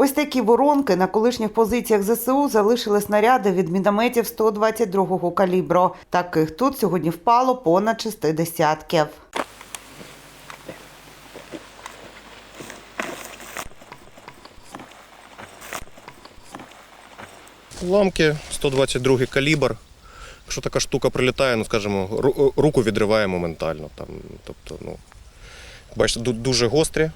Ось такі воронки на колишніх позиціях ЗСУ залишили снаряди від мінометів 122-го калібру. Таких тут сьогодні впало понад шести десятків. Уламки 122 калібр. Якщо така штука прилітає, ну скажімо, руку відриває моментально. Там, тобто, ну, бачите, дуже гострі.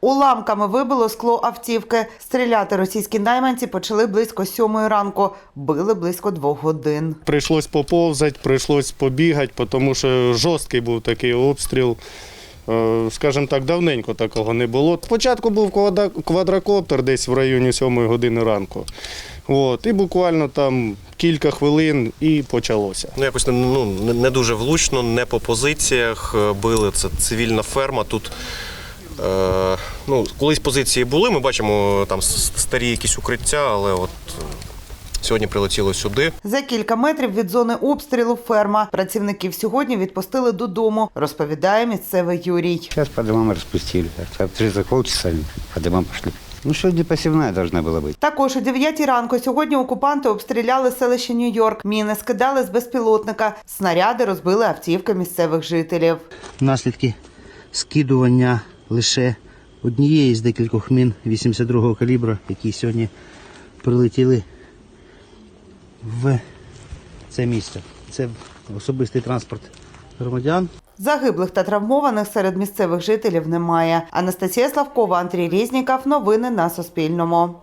Уламками вибило скло автівки. Стріляти російські найманці почали близько сьомої ранку. Били близько двох годин. Прийшлось поповзати, прийшлось побігати, тому що жорсткий був такий обстріл. Е, Скажімо так, давненько такого не було. Спочатку був квадрокоптер десь в районі 7 години ранку. От, і буквально там кілька хвилин і почалося. Ну, якось ну, не- дуже влучно, не по позиціях е, били. Це цивільна ферма. Тут ну, колись позиції були, ми бачимо там старі якісь укриття, але от е, сьогодні прилетіло сюди. За кілька метрів від зони обстрілу ферма. Працівників сьогодні відпустили додому, розповідає місцевий Юрій. Сейчас по домам распустили. А Через полчаса по домам пошли. Ну, сегодня посевная должна была быть. Також о 9 ранку сьогодні окупанти обстріляли селище Нью-Йорк. Міни скидали з безпілотника. Снаряди розбили автівки місцевих жителів. наслідки скидування лише однієї з декількох мін 82-го калібру, які сьогодні прилетіли в це місце. Це особистий транспорт громадян. Загиблих та травмованих серед місцевих жителів немає. Анастасія Славкова, Андрій Різніков. Новини на Суспільному.